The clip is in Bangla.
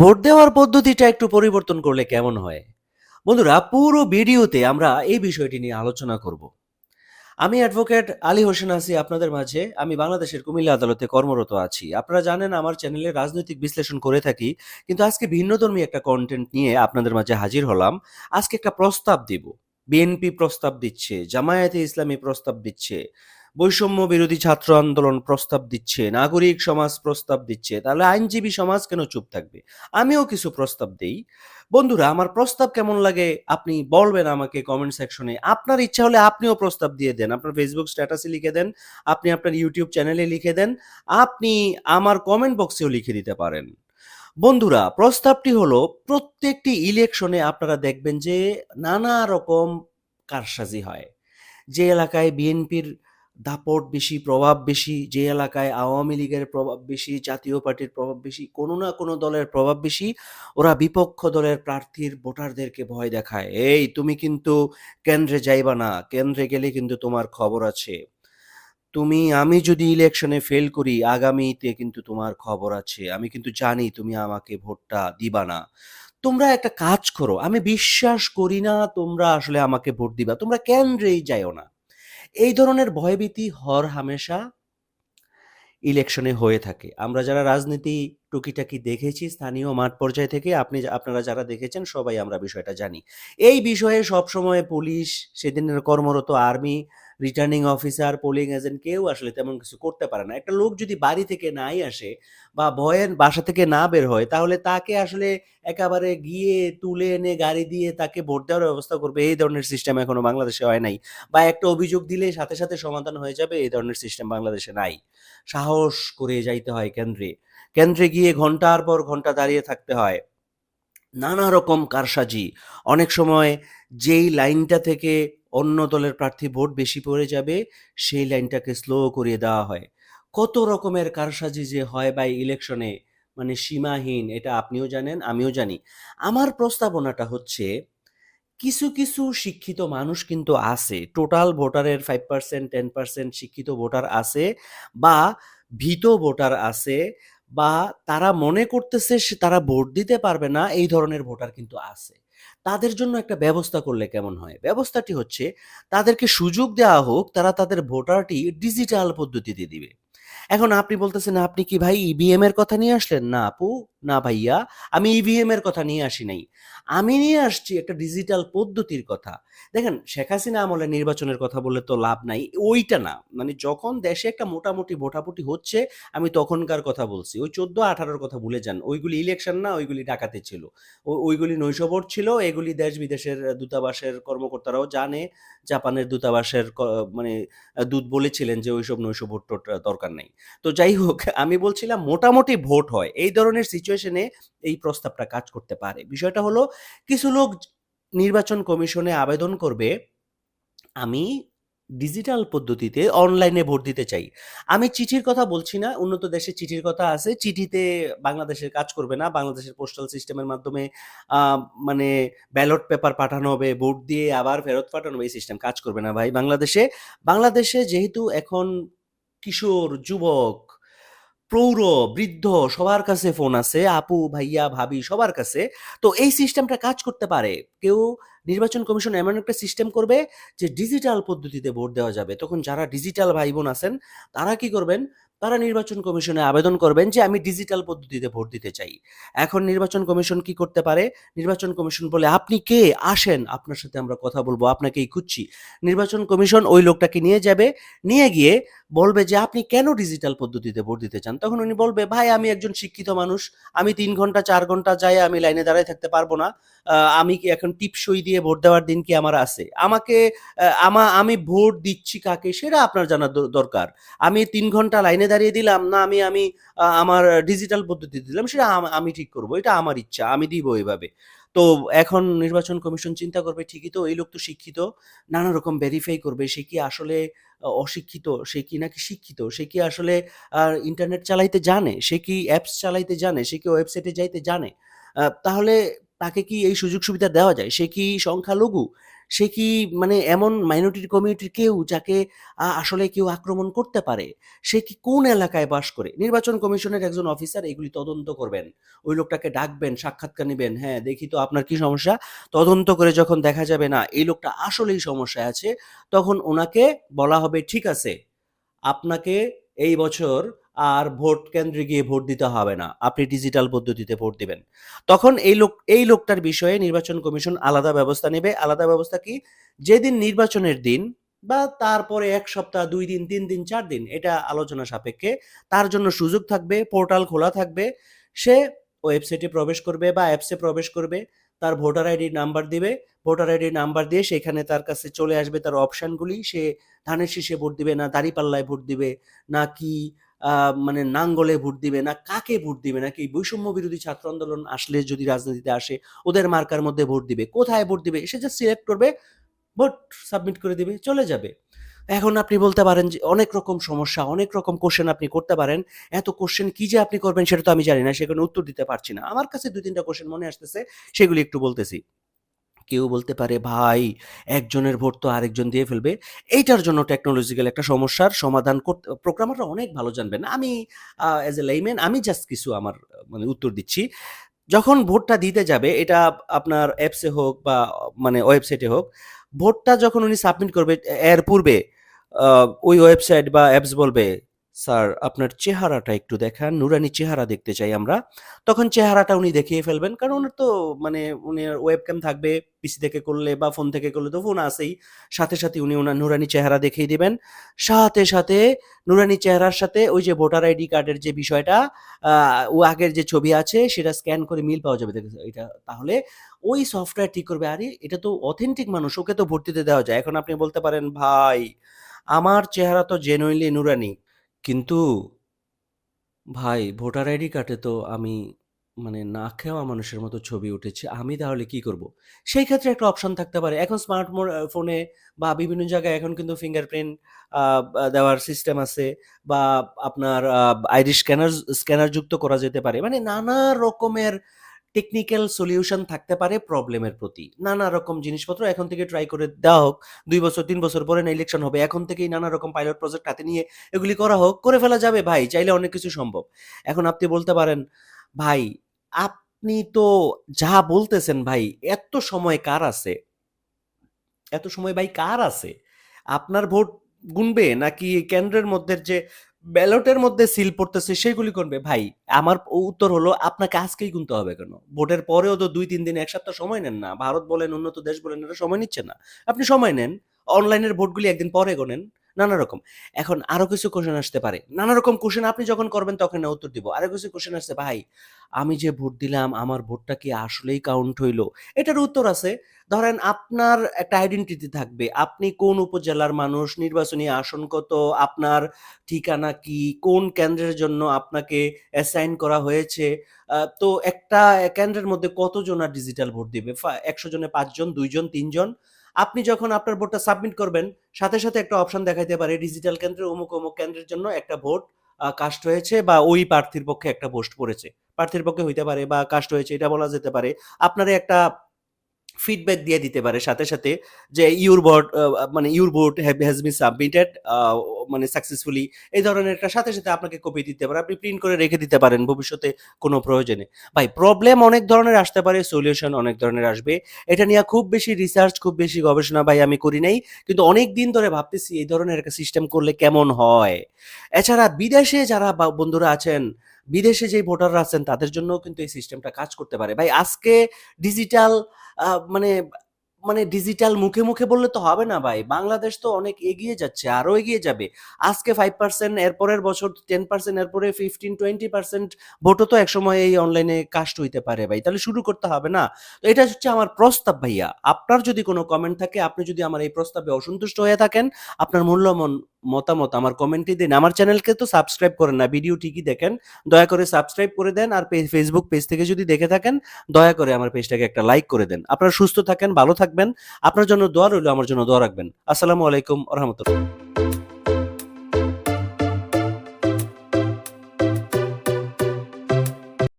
ভোট দেওয়ার পদ্ধতিটা একটু পরিবর্তন করলে কেমন হয়? বন্ধুরা, পুরো ভিডিওতে আমরা এই বিষয়টি নিয়ে আলোচনা করব। আমি অ্যাডভোকেট আলী হোসেন আসি আপনাদের মাঝে। আমি বাংলাদেশের কুমিল্লা আদালতে কর্মরত আছি। আপনারা জানেন আমার চ্যানেলে রাজনৈতিক বিশ্লেষণ করে থাকি, কিন্তু আজকে ভিন্নধর্মী একটা কন্টেন্ট নিয়ে আপনাদের মাঝে হাজির হলাম। আজকে একটা প্রস্তাব দিব। বিএনপি প্রস্তাব দিচ্ছে, জামায়াতে ইসলামী প্রস্তাব দিচ্ছে। বৈষম্য বিরোধী ছাত্র আন্দোলন প্রস্তাব দিচ্ছে, নাগরিক সমাজ প্রস্তাব দিচ্ছে, তাহলে আইনজীবী সমাজ কেন চুপ থাকবে? আমিও কিছু প্রস্তাব দেই। বন্ধুরা, আমার প্রস্তাব কেমন লাগে আপনি বলবেন আমাকে কমেন্ট সেকশনে আপনার ইচ্ছা হলে আপনিও প্রস্তাব দিয়ে দেন, আপনার ফেসবুক স্ট্যাটাসে লিখে দেন, আপনি আপনার ইউটিউব চ্যানেলে লিখে দেন, আপনি আমার কমেন্ট বক্সেও লিখে দিতে পারেন। বন্ধুরা, প্রস্তাবটি হলো, প্রত্যেকটি ইলেকশনে আপনারা দেখবেন যে নানা রকম কারসাজি হয়। যে এলাকায় বিএনপির দাপট বেশি, প্রভাব বেশি, যে এলাকায় আওয়ামী লীগের প্রভাব বেশি, জাতীয় পার্টির প্রভাব বেশি, কোনো না কোনো দলের প্রভাব বেশি, ওরা বিপক্ষ দলের প্রার্থীর ভোটারদেরকে ভয় দেখায়। এই, তুমি কিন্তু কেন্দ্রে যাইবা না, কেন্দ্রে গেলে কিন্তু তোমার খবর আছে। তুমি, আমি যদি ইলেকশনে ফেল করি, আগামীতে কিন্তু তোমার খবর আছে। আমি কিন্তু জানি তুমি আমাকে ভোটটা দিবা না। তোমরা একটা কাজ করো, আমি বিশ্বাস করি না তোমরা আসলে আমাকে ভোট দিবা। তোমরা কেন্দ্রেই যাইও না। এই ধরনের ভয়ভীতি হর হামেশা ইলেকশনে হয়ে থাকে। আমরা যারা রাজনীতি টুকিটাকি দেখেছি স্থানীয় মাঠ পর্যায় থেকে। আপনি আপনারা যারা দেখেছেন সবাই আমরা বিষয়টা জানি। এই বিষয়ে সবসময় পুলিশ, সেদিনের কর্মরত army returning officer polling agent কেউ আসলে তেমন কিছু করতে পারে না। একটা লোক যদি বাড়ি থেকে নাই আসে বা ভয়ের বাসা থেকে না বের হয়, তাহলে তাকে আসলে একেবারে গিয়ে তুলে এনে গাড়ি দিয়ে তাকে ভোট দেওয়ার ব্যবস্থা করবে। এই ধরনের সিস্টেম এখনও বাংলাদেশে হয় নাই। বা একটা অভিযোগ দিলে সাথে সাথে সমাধান হয়ে যাবে, এই ধরনের সিস্টেম বাংলাদেশে নাই। সাহস করে যাইতে হয় কেন্দ্রে। কেন্দ্রে গিয়ে ঘণ্টার পর ঘণ্টা দাঁড়িয়ে থাকতে হয়। নানা রকম কারসাজি। অনেক সময় যেই লাইনটা থেকে অন্য দলের প্রার্থী ভোট বেশি পড়ে যাবে, সেই লাইনটাকে স্লো করিয়ে দেওয়া হয়। কত রকমের কারসাজি যে হয় বাই ইলেকশনে মানে সীমাহীন, এটা আপনিও জানেন, আমিও জানি। আমার প্রস্তাবনাটা হচ্ছে, কিছু কিছু শিক্ষিত মানুষ কিন্তু আছে টোটাল ভোটারের ফাইভ পার্সেন্ট টেন পার্সেন্ট শিক্ষিত ভোটার আছে বা ভীত ভোটার আছে বা তারা মনে করতেছে সে, তারা ভোট দিতে পারবে না, এই ধরনের ভোটার কিন্তু আছে। তাদের জন্য একটা ব্যবস্থা করলে কেমন হয়? ব্যবস্থাটি হচ্ছে, তাদেরকে সুযোগ দেওয়া হোক, তারা তাদের ভোটারটি ডিজিটাল পদ্ধতিতে দিবে। এখন আপনি বলতেছেন, আপনি কি ভাই ইভিএম এর কথা নিয়ে আসলেন? না, আপু না ভাইয়া, আমি ইভিএম এর কথা নিয়ে আসি নাই। আমি নিয়ে আসছি একটা ডিজিটাল পদ্ধতির কথা। দেখেন, শেখ হাসিনা আমলে নির্বাচনের কথা বলে তো লাভ নাই, ওইটা না। মানে যখন দেশে একটা মোটামুটি ভোটাভুটি হচ্ছে, আমি তখনকার কথা বলছি। ওই চোদ্দ আঠারোর কথা ভুলে যান। ওইগুলি ইলেকশন না, ওইগুলি ডাকাতে ছিল। ওইগুলি নৈশভোট ছিল, এগুলি দেশ বিদেশের দূতাবাসের কর্মকর্তারাও জানে, জাপানের দূতাবাসের মানে দূত বলেছিলেন যে ওইসব নৈশভোট দরকার নেই। তো যাই হোক, আমি বলছিলাম মোটামুটি ভোট হয়। এই ধরনের সিচুয়েশনে এই প্রস্তাবটা কাজ করতে পারে। বিষয়টা হলো, কিছু লোক নির্বাচন কমিশনে আবেদন করবে, আমি ডিজিটাল পদ্ধতিতে অনলাইনে ভোট দিতে চাই। আমি চিঠির কথা বলছি না, উন্নত দেশে চিঠির কথা আছে, চিঠিতে বাংলাদেশের কাজ করবে না, বাংলাদেশের পোস্টাল সিস্টেমের মাধ্যমে মানে ব্যালট পেপার পাঠানো হবে, ভোট দিয়ে আবার ফেরত পাঠানো হবে, এই সিস্টেম কাজ করবে না ভাই বাংলাদেশে। বাংলাদেশে যেহেতু এখন কিশোর, যুবক প্রৌঢ়, বৃদ্ধ সবার কাছে ফোন আছে, আপু, ভাইয়া, ভাবি সবার কাছে। তো এই সিস্টেমটা কাজ করতে পারে। কেউ নির্বাচন কমিশন এমন একটা সিস্টেম করবে যে ডিজিটাল পদ্ধতিতে ভোট দেওয়া যাবে। তখন যারা ডিজিটাল ভাই বোন আছেন, তারা কি করবেন? তারা নির্বাচন কমিশনে আবেদন করবেন যে আমি ডিজিটাল পদ্ধতিতে ভোট দিতে চাই। এখন নির্বাচন কমিশন কি করতে পারে? নির্বাচন কমিশন বলে, আপনি কে? আসেন, আপনার সাথে আমরা কথা বলব, আপনাকেই খুঁজছি। নির্বাচন কমিশন ওই লোকটাকে নিয়ে যাবে, নিয়ে গিয়ে বলবে যে, আপনি কেন ডিজিটাল পদ্ধতিতে ভোট দিতে চান? তখন উনি বলবে, ভাই, আমি একজন শিক্ষিত মানুষ, আমি তিন ঘণ্টা, চার ঘণ্টা যাই, আমি লাইনে দাঁড়ায় থাকতে পারব না। আমি কি এখন টিপসই দিয়ে ভোট দেওয়ার দিন কি আমার আছে? আমাকে আমা, আমি ভোট দিচ্ছি কাকে? সেটা আপনার জানা দ- দরকার। আমি তিন ঘণ্টা লাইনে দাঁড়িয়ে দিলাম, না আমি আমি আমার ডিজিটাল পদ্ধতি দিলাম, সেটা আমি ঠিক করব, এটা আমার ইচ্ছা, আমি দিব এইভাবে তো এখন নির্বাচন কমিশন চিন্তা করবে ঠিকই তো, এই লোক তো শিক্ষিত, নানা রকম ভেরিফাই করবে, সে কি আসলে অশিক্ষিত, সে কি নাকি শিক্ষিত, সে কি আসলে ইন্টারনেট চালাইতে জানে, সে কি অ্যাপস চালাইতে জানে, সে কি ওয়েবসাইটে যাইতে জানে? তাহলে তাকে কি এই সুযোগ সুবিধা দেওয়া যায়? সে কি সংখ্যালঘু? সে কি মানে এমন মাইনরিটি কমিউনিটির কেউ যাকে আসলে কেউ আক্রমণ করতে পারে? সে কি কোন এলাকায় বাস করে? নির্বাচন কমিশনের একজন অফিসার এগুলি তদন্ত করবেন। ওই লোকটাকে ডাকবেন, সাক্ষাৎকার নিবেন। হ্যাঁ, দেখি তো আপনার কি সমস্যা? তদন্ত করে যখন দেখা যাবে না এই লোকটা আসলেই সমস্যায় আছে, তখন ওনাকে বলা হবে, "ঠিক আছে, আপনাকে এই বছর আর ভোট কেন্দ্রে গিয়ে ভোট দিতে হবে না। আপনি ডিজিটাল পদ্ধতিতে ভোট দিবেন।" তখন এই লোক এই লোকটার বিষয়ে নির্বাচন কমিশন আলাদা ব্যবস্থা নেবে। আলাদা ব্যবস্থা কি? যেদিন নির্বাচনের দিন বা তারপরে এক সপ্তাহ, দুই দিন, তিন দিন, চার দিন এটা আলোচনা সাপেক্ষে তার জন্য সুযোগ থাকবে, পোর্টাল খোলা থাকবে। সে ওয়েবসাইটে প্রবেশ করবে বা অ্যাপসে প্রবেশ করবে। তার ভোটার আইডি নাম্বার দিবে। ভোটার আইডি নাম্বার দিয়ে সেখানে তার কাছে চলে আসবে তার অপশনগুলি। সে ধানের শীষে ভোট দিবে না দাঁড়িপাল্লায় ভোট দিবে, নাকি আ মানে নাঙ্গলে ভোট দিবে, না কাকে ভোট দিবে, না কি বৈষম্য বিরোধী ছাত্র আন্দোলন আসলে যদি রাজনীতিতে আসে ওদের মার্কার মধ্যে ভোট দিবে। কোথায় ভোট দিবে? সে জাস্ট সিলেক্ট করবে, ভোট সাবমিট করে দিবে, চলে যাবে। এখন আপনি বলতে পারেন যে অনেক রকম সমস্যা, অনেক রকম কোশ্চেন আপনি করতে পারেন। এত কোয়েশ্চেন কি যে আপনি করবেন সেটা তো আমি জানি না। সেখানে উত্তর দিতে পারছি না। আমার কাছে ২-৩ কোশ্চেন মনে আসতেছে, সেগুলি একটু বলতেছি। কেউ বলতে পারে, "ভাই, একজনের ভোট তো আরেকজন দিয়ে ফেলবে।" এইটার জন্য টেকনোলজিক্যাল একটা সমস্যার সমাধান করতে প্রোগ্রামাররা অনেক ভালো জানবেন। আমি অ্যাজ এ লেইম্যান আমি জাস্ট কিছু আমার মানে উত্তর দিচ্ছি। যখন ভোটটা দিতে যাবে এটা আপনার অ্যাপসে হোক বা মানে ওয়েবসাইটে হোক, ভোটটা যখন উনি সাবমিট করবে এর পূর্বে ওই ওয়েবসাইট বা অ্যাপস বলবে, "স্যার আপনার চেহারাটা একটু দেখান, নুরানি চেহারা দেখতে চাই আমরা।" তখন চেহারাটা উনি দেখিয়ে ফেলবেন। কারণ উনার তো মানে উনার ওয়েবক্যাম থাকবে। পিসি থেকে করলে বা ফোন থেকে করলে তো ফোন আসেই সাথে, সাথে উনি ওনার নুরানি চেহারা দেখিয়ে দিবেন। সাথে, সাথে নুরানি চেহারার সাথে ওই যে ভোটার আইডি কার্ডের যে বিষয়টা ও আগের যে ছবি আছে সেটা স্ক্যান করে মিল পাওয়া যাবে এটা তাহলে ওই সফটওয়্যার ঠিক করবে, "আরে এটা তো অথেন্টিক মানুষ, ওকে তো ভর্তিতে দেওয়া যায়।" এখন আপনি বলতে পারেন, "ভাই, আমার চেহারা তো জেনুইনলি নুরানি। কিন্তু" "ভাই, ভোটার আইডি কার্ডে তো আমি মানে না খাওয়া মানুষের মতো ছবি উঠেছে। আমি তাহলে কি করব?" সেই ক্ষেত্রে একটা অপশন থাকতে পারে। এখন স্মার্ট ফোনে বা বিভিন্ন জায়গায় এখন কিন্তু ফিঙ্গারপ্রিন্ট দেওয়ার সিস্টেম আছে বা আপনার আইডি স্ক্যানার স্ক্যানার যুক্ত করা যেতে পারে। মানে নানা রকমের টেকনিক্যাল সলিউশন থাকতে পারে প্রবলেমের প্রতি। নানা রকম জিনিসপত্র এখন থেকে ট্রাই করে দেওয়া হোক। দুই বছর তিন বছর পরে না ইলেকশন হবে। এখন থেকেই নানা রকম পাইলট প্রজেক্ট হাতে নিয়ে এগুলি করা হোক। করে ফেলা যাবে ভাই। চাইলে অনেক কিছু সম্ভব। এখন আপনি বলতে পারেন, "ভাই, আপনি তো যা বলতেছেন ভাই, এত সময় কার আছে?" এত সময় ভাই কার আছে? আপনার ভোট গুনবে নাকি কেন্দ্রের মধ্যে যে ব্যালটের মধ্যে সিল পড়তেছে সেইগুলি করবে ভাই, আমার উত্তর হলো আপনাকে আজকেই গুনতে হবে কেন? ভোটের পরেও তো ২-৩ দিন এক সপ্তাহ সময় নেন না। ভারত বলেন, উন্নত দেশ বলেন এটা সময় নিচ্ছে না। আপনি সময় নেন। অনলাইনের ভোটগুলি একদিন পরে গোনেন। নানা রকম। এখন আরও কিছু কোয়েশ্চেন আসতে পারে। নানা রকম কোয়েশ্চেন আপনি যখন করবেন তখন উত্তর দিব। আরও কিছু কোয়েশ্চেন আসছে, "ভাই, আমি যে ভোট দিলাম আমার ভোটটা কি আসলেই কাউন্ট হইল এটার উত্তর আছে। ধরেন আপনার একটা আইডেন্টিটি থাকবে। আপনি কোন উপজেলার মানুষ, নির্বাচনী আসন কত, আপনার ঠিকানা কি, কোন কেন্দ্রের জন্য আপনাকে অ্যাসাইন করা হয়েছে। তো একটা কেন্দ্রের মধ্যে কতজন আর ডিজিটাল ভোট দিবে? ১০০ জনে ৫ জন, ২ জন, ৩ জন। আপনি যখন আপনার ভোটটা সাবমিট করবেন, সাথে, সাথে একটা অপশন দেখাইতে পারে ডিজিটাল কেন্দ্রে অমুক, অমুক কেন্দ্রের জন্য একটা ভোট কাস্ট হয়েছে বা ওই প্রার্থীর পক্ষে একটা পোস্ট পড়েছে। প্রার্থীর পক্ষে হইতে পারে বা কাস্ট হয়েছে এটা বলা যেতে পারে। আপনারে একটা ফিডব্যাক দিয়ে দিতে পারে সাথে, সাথে যে ইউর ভোট মানে your vote has been submitted মানে সাকসেসফুলি এই ধরনের একটা সাথে, সাথে আপনাকে কপি দিতে পারে। আপনি প্রিন্ট করে রেখে দিতে পারেন ভবিষ্যতে কোনো প্রয়োজনে। ভাই প্রবলেম অনেক ধরনের আসতে পারে, সলিউশন অনেক ধরনের আসবে। এটা নিয়ে খুব বেশি রিসার্চ, খুব বেশি গবেষণা ভাই আমি করি নাই। কিন্তু অনেক দিন ধরে ভাবতেছি এই ধরনের একটা সিস্টেম করলে কেমন হয়? এছাড়া বিদেশে যারা বন্ধুরা আছেন, বিদেশে যেই ভোটাররা আছেন তাদের জন্যও কিন্তু এই সিস্টেমটা কাজ করতে পারে। ভাই আজকে ডিজিটাল মানে মানে ডিজিটাল মুখে, মুখে বললে তো হবে না ভাই। বাংলাদেশ তো অনেক এগিয়ে যাচ্ছে, আরও এগিয়ে যাবে। আজকে ফাইভ পার্সেন্ট এরপরের বছর 10% এরপরে 15-20% ভোটও তো একসময় এই অনলাইনে কাস্ট হইতে পারে ভাই। তাহলে শুরু করতে হবে না? তো এটা হচ্ছে আমার প্রস্তাব ভাইয়া। আপনার যদি কোনো কমেন্ট থাকে, আপনি যদি আমার এই প্রস্তাবে অসন্তুষ্ট হয়ে থাকেন, আপনার মূল্যমন মতামত আমার কমেন্টে দিন। আমার চ্যানেলকে তো সাবস্ক্রাইব করেন না, ভিডিও ঠিকই দেখেন। দয়া করে সাবস্ক্রাইব করে দেন। আর Facebook পেজ থেকে যদি দেখে থাকেন, দয়া করে আমার পেজটাকে একটা লাইক করে দেন। আপনারা সুস্থ থাকেন, ভালো থাকবেন। আপনার জন্য দোয়া রইল আমার জন্য দোয়া রাখবেন। আসসালামু আলাইকুম রহমতুল্লাহ।